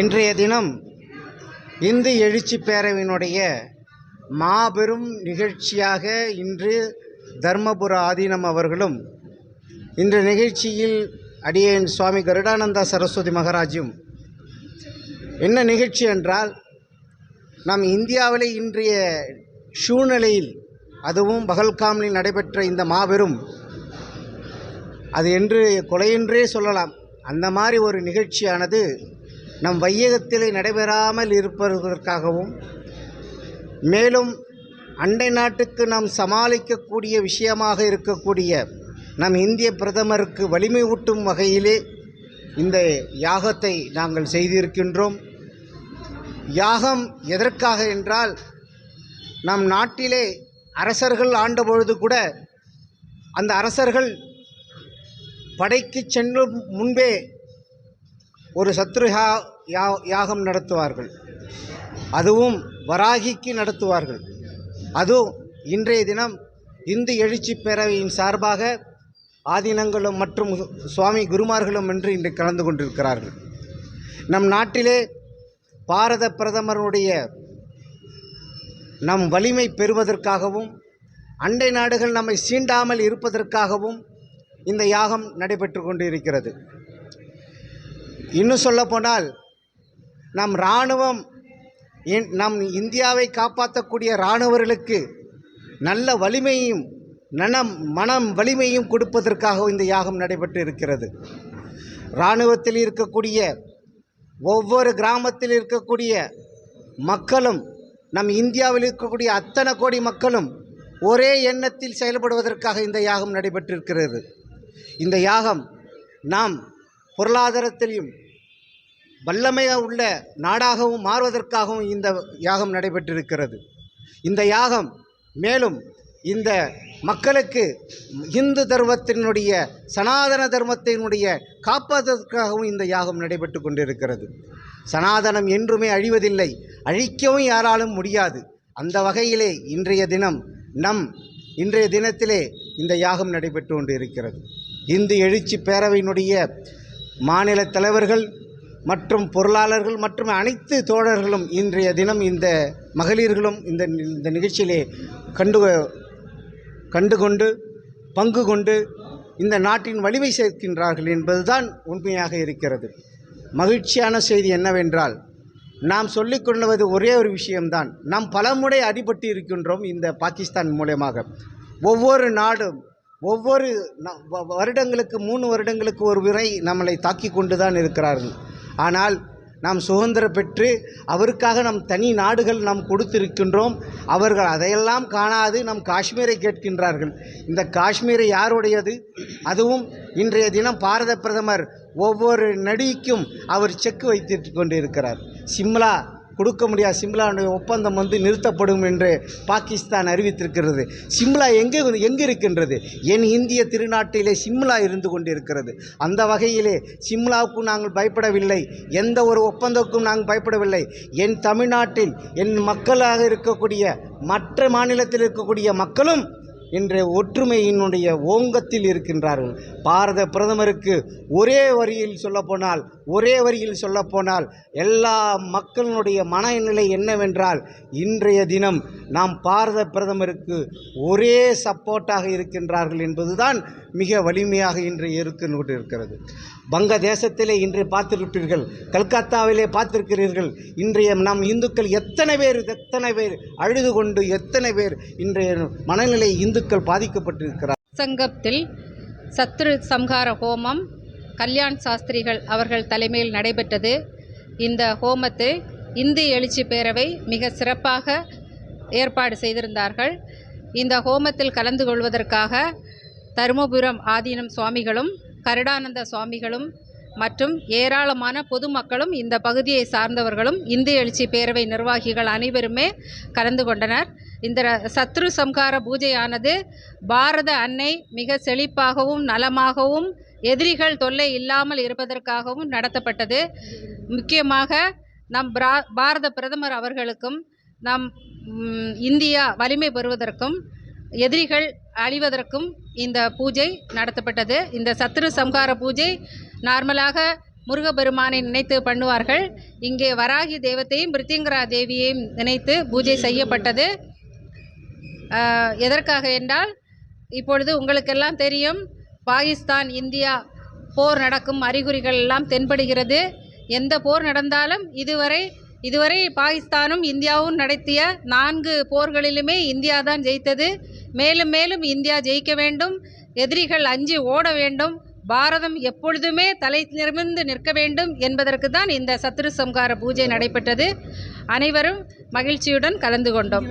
இன்றைய தினம் இந்து எழுச்சி பேரவையினுடைய மாபெரும் நிகழ்ச்சியாக இன்று தர்மபுர ஆதீனம் அவர்களும் இந்த நிகழ்ச்சியில் அடியேன் சுவாமி கருடானந்தா சரஸ்வதி மகாராஜும். என்ன நிகழ்ச்சி என்றால் நம் இந்தியாவிலே இன்றைய சூழ்நிலையில் அதுவும் பகல்காமில் நடைபெற்ற இந்த மாபெரும் அது என்று கொலையென்றே சொல்லலாம். அந்த மாதிரி ஒரு நிகழ்ச்சியானது நம் வையகத்திலே நடைபெறாமல் இருப்பதற்காகவும் மேலும் அண்டை நாட்டுக்கு நாம் சமாளிக்கக்கூடிய விஷயமாக இருக்கக்கூடிய நம் இந்திய பிரதமருக்கு வலிமை ஊட்டும் வகையிலே இந்த யாகத்தை நாங்கள் செய்திருக்கின்றோம். யாகம் எதற்காக என்றால் நம் நாட்டிலே அரசர்கள் ஆண்டபொழுது கூட அந்த அரசர்கள் படைக்கு செல்லும் முன்பே ஒரு சத்ரு யா- யா- யாகம் நடத்துவார்கள். அதுவும் வராகிக்கு நடத்துவார்கள். அதுவும் இன்றைய தினம் இந்து எழுச்சி பேரவையின் சார்பாக ஆதீனங்களும் மற்றும் சுவாமி குருமார்களும் என்று இன்று கலந்து கொண்டிருக்கிறார்கள். நம் நாட்டிலே பாரத பிரதமருடைய நம் வலிமை பெறுவதற்காகவும் அண்டை நாடுகள் நம்மை சீண்டாமல் இருப்பதற்காகவும் இந்த யாகம் நடைபெற்று கொண்டு இருக்கிறது இன்னும் சொல்லப்போனால் நம் இராணுவம் நம் இந்தியாவை காப்பாற்றக்கூடிய இராணுவர்களுக்கு நல்ல வலிமையும் நனம் மனம் வலிமையும் கொடுப்பதற்காக இந்த யாகம் நடைபெற்று இருக்கிறது. இராணுவத்தில் இருக்கக்கூடிய ஒவ்வொரு கிராமத்தில் இருக்கக்கூடிய மக்களும் நம் இந்தியாவில் இருக்கக்கூடிய அத்தனை கோடி மக்களும் ஒரே எண்ணத்தில் செயல்படுவதற்காக இந்த யாகம் நடைபெற்றிருக்கிறது. இந்த யாகம் நாம் பொருளாதாரத்திலையும் வல்லமையாக உள்ள நாடாகவும் மாறுவதற்காகவும் இந்த யாகம் நடைபெற்றிருக்கிறது. இந்த யாகம் மேலும் இந்த மக்களுக்கு இந்து தர்மத்தினுடைய சனாதன தர்மத்தினுடைய காப்பதற்காகவும் இந்த யாகம் நடைபெற்று கொண்டிருக்கிறது. சனாதனம் என்றுமே அழிவதில்லை. அழிக்கவும் யாராலும் முடியாது. அந்த வகையிலே இன்றைய தினம் நம் இன்றைய தினத்திலே இந்த யாகம் நடைபெற்று கொண்டு இருக்கிறது இந்து எழுச்சி பேரவையினுடைய மாநில தலைவர்கள் மற்றும் பொருளாளர்கள் மற்றும் அனைத்து தோழர்களும் இன்றைய தினம் இந்த மகளிர்களும் இந்த இந்த நிகழ்ச்சியிலே கண்டு கண்டு கொண்டு பங்கு கொண்டு இந்த நாட்டின் வலிமை சேர்க்கின்றார்கள் என்பதுதான் உண்மையாக இருக்கிறது. மகிழ்ச்சியான செய்தி என்னவென்றால் நாம் சொல்லிக் கொள்வது ஒரே ஒரு விஷயம்தான். நாம் பலமுறை அடிபட்டு இருக்கின்றோம் இந்த பாகிஸ்தான் மூலயமாக ஒவ்வொரு நாடும் ஒவ்வொரு ந- வ- வருடங்களுக்கு மூணு வருடங்களுக்கு ஒரு முறை நம்மளை தாக்கி கொண்டு தான் இருக்கிறார்கள். ஆனால் நாம் சுதந்திரம் பெற்று அவருக்காக நம் தனி நாடுகள் நாம் கொடுத்திருக்கின்றோம். அவர்கள் அதையெல்லாம் காணாது நம் காஷ்மீரை கேட்கின்றார்கள். இந்த காஷ்மீரை யாருடையது? அதுவும் இன்றைய தினம் பாரத பிரதமர் ஒவ்வொரு நடிக்கும் அவர் செக் வைத்து கொண்டிருக்கிறார். சிம்லா கொடுக்க முடியாத சிம்லாவுடைய ஒப்பந்தம் வந்து நிறுத்தப்படும் என்று பாகிஸ்தான் அறிவித்திருக்கிறது. சிம்லா எங்கே எங்கே இருக்கின்றது? என் இந்திய திருநாட்டிலே சிம்லா இருந்து கொண்டிருக்கிறது. அந்த வகையிலே சிம்லாவுக்கு நாங்கள் பயப்படவில்லை. எந்த ஒரு ஒப்பந்தத்துக்கும் நாங்கள் பயப்படவில்லை. என் தமிழ்நாட்டில் என் மக்களாக இருக்கக்கூடிய மற்ற மாநிலத்தில் இருக்கக்கூடிய மக்களும் என்ற ஒற்றுமையினுடைய ஓங்கத்தில் இருக்கின்றார்கள். பாரத பிரதமருக்கு ஒரே வரியில் சொல்லப்போனால் ஒரே வரியில் சொல்லப்போனால் எல்லா மக்களினுடைய மனநிலை என்னவென்றால் இன்றைய தினம் நாம் பாரத பிரதமருக்கு ஒரே சப்போர்ட்டாக இருக்கின்றார்கள் என்பதுதான் மிக வலிமையாக இன்று இருக்கு இருக்கிறது வங்க தேசத்திலே இன்று பார்த்திருப்பீர்கள் கல்கத்தாவிலே பார்த்திருக்கிறீர்கள். இன்றைய நம் இந்துக்கள் எத்தனை பேர் எத்தனை பேர் அழுது கொண்டு எத்தனை பேர் இன்றைய மனநிலை இந்துக்கள் பாதிக்கப்பட்டிருக்கிறார். சங்கத்தில் சத்ரு சம்ஹார ஹோமம் கல்யாண் சாஸ்திரிகள் அவர்கள் தலைமையில் நடைபெற்றது. இந்த ஹோமத்தை இந்து எழுச்சி பேரவை மிக சிறப்பாக ஏற்பாடு செய்திருந்தார்கள். இந்த ஹோமத்தில் கலந்து கொள்வதற்காக தருமபுரம் ஆதீனம் சுவாமிகளும் கருடானந்த சுவாமிகளும் மற்றும் ஏராளமான பொதுமக்களும் இந்த பகுதியை சார்ந்தவர்களும் இந்து எழுச்சி பேரவை நிர்வாகிகள் அனைவருமே கலந்து கொண்டனர். இந்த ர- சத்ரு சம்ஹார பூஜையானது பாரத அன்னை மிக செழிப்பாகவும் நலமாகவும் எதிரிகள் தொல்லை இல்லாமல் இருப்பதற்காகவும் நடத்தப்பட்டது. முக்கியமாக நம் பிரா பாரத பிரதமர் அவர்களுக்கும் நம் இந்தியா வலிமை பெறுவதற்கும் எதிரிகள் அழிவதற்கும் இந்த பூஜை நடத்தப்பட்டது. இந்த சத்ரு சம்ஹார பூஜை நார்மலாக முருகபெருமானை நினைத்து பண்ணுவார்கள். இங்கே வராகி தெய்வத்தையும் பிரித்திங்கரா தேவியையும் நினைத்து பூஜை செய்யப்பட்டது. எதற்காக என்றால் இப்பொழுது உங்களுக்கெல்லாம் தெரியும் பாகிஸ்தான் இந்தியா போர் நடக்கும் அறிகுறிகள் எல்லாம் தென்படுகிறது. எந்த போர் நடந்தாலும் இதுவரை இதுவரை பாகிஸ்தானும் இந்தியாவும் நடத்திய நான்கு போர்களிலுமே இந்தியா தான் ஜெயித்தது. மேலும் மேலும் இந்தியா ஜெயிக்க வேண்டும். எதிரிகள் அஞ்சு ஓட வேண்டும். பாரதம் எப்பொழுதுமே தலை நிமிர்ந்து நிற்க வேண்டும் என்பதற்கு தான் இந்த சத்ரு சம்ஹார பூஜை நடைபெற்றது. அனைவரும் மகிழ்ச்சியுடன் கலந்து கொண்டோம்.